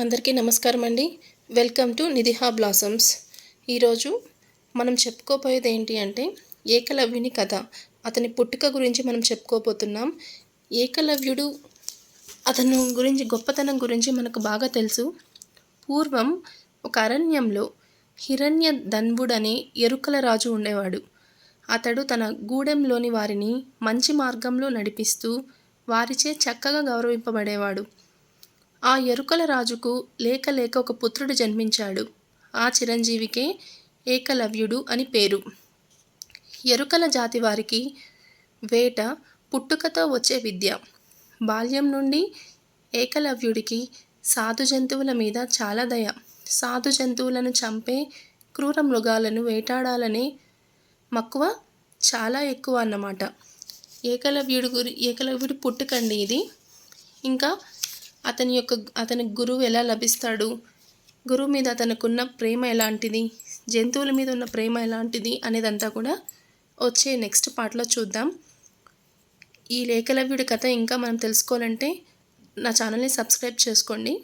అందరికీ నమస్కారం అండి వెల్కమ్ టు నిధిహా బ్లాసమ్స్. ఈరోజు మనం చెప్పుకోబోయేది ఏంటి అంటే ఏకలవ్యుని కథ. అతని పుట్టుక గురించి మనం చెప్పుకోబోతున్నాం. ఏకలవ్యుడు అతను గురించి గొప్పతనం గురించి మనకు బాగా తెలుసు. పూర్వం ఒక అరణ్యంలో హిరణ్య ధన్వుడనే ఎరుకల రాజు ఉండేవాడు. అతడు తన గూడెంలోని వారిని మంచి మార్గంలో నడిపిస్తూ వారిచే చక్కగా గౌరవింపబడేవాడు. ఆ ఎరుకల రాజుకు లేక లేక ఒక పుత్రుడు జన్మించాడు. ఆ చిరంజీవికే ఏకలవ్యుడు అని పేరు. ఎరుకల జాతి వారికి వేట పుట్టుకతో వచ్చే విద్య. బాల్యం నుండి ఏకలవ్యుడికి సాధు జంతువుల మీద చాలా దయ. సాధు జంతువులను చంపే క్రూర మృగాలను వేటాడాలనే మక్కువ చాలా ఎక్కువ అన్నమాట. ఏకలవ్యుడు గురి ఏకలవ్యుడు పుట్టుకండి ఇది. ఇంకా అతని యొక్క అతని గురువు ఎలా లభిస్తాడు? గురువు మీద అతనుకున్న ప్రేమ ఎలాంటిది? జంతువుల మీద ఉన్న ప్రేమ ఎలాంటిది? అనేదంతా కూడా వచ్చే నెక్స్ట్ పార్ట్లో చూద్దాం. ఈ లేఖలవ్యుడి కథ ఇంకా మనం తెలుసుకోవాలంటే నా ఛానల్ని సబ్స్క్రైబ్ చేసుకోండి.